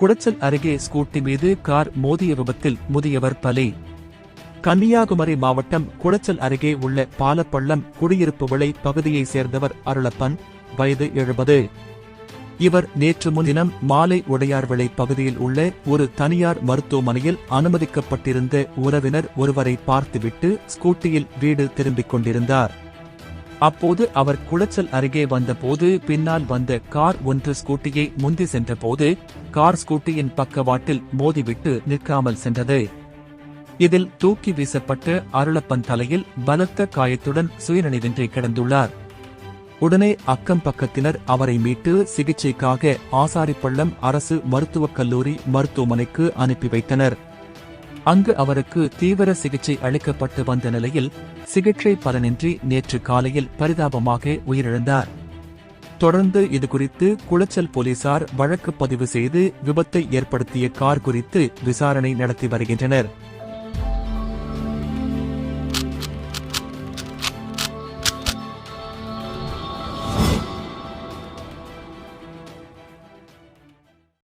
குடச்சல் அருகே ஸ்கூட்டி மீது கார் மோதிய விபத்தில் முதியவர் பலி. கன்னியாகுமரி மாவட்டம் குடச்சல் அருகே உள்ள பாலப்பள்ளம் குடியிருப்பு விளை பகுதியைச் சேர்ந்தவர் அருளப்பன் வயது எழுபது. இவர் நேற்று முன்தினம் மாலை உடையார் விளை பகுதியில் உள்ள ஒரு தனியார் மருத்துவமனையில் அனுமதிக்கப்பட்டிருந்த உறவினர் ஒருவரை பார்த்துவிட்டு ஸ்கூட்டியில் வீடு திரும்பிக் கொண்டிருந்தார். அப்போது அவர் குளச்சல் அருகே வந்தபோது பின்னால் வந்த கார் ஒன்று ஸ்கூட்டியை முந்தி சென்றபோது கார் ஸ்கூட்டியின் பக்கவாட்டில் மோதிவிட்டு நிற்காமல் சென்றது. இதில் தூக்கி வீசப்பட்ட அருளப்பன் தலையில் பலத்த காயத்துடன் சுயநினைவின்றி கிடந்துள்ளார். உடனே அக்கம் பக்கத்தினர் அவரை மீட்டு சிகிச்சைக்காக ஆசாரிப்பள்ளம் அரசு மருத்துவக் கல்லூரி மருத்துவமனைக்கு அனுப்பி வைத்தனர். அங்கு அவருக்கு தீவிர சிகிச்சை அளிக்கப்பட்டு வந்த நிலையில் சிகிச்சை பலனின்றி நேற்று காலையில் பரிதாபமாக உயிரிழந்தார். தொடர்ந்து இதுகுறித்து குளச்சல் போலீசார் வழக்கு பதிவு செய்து விபத்தை ஏற்படுத்திய கார் குறித்து விசாரணை நடத்தி வருகின்றனர்.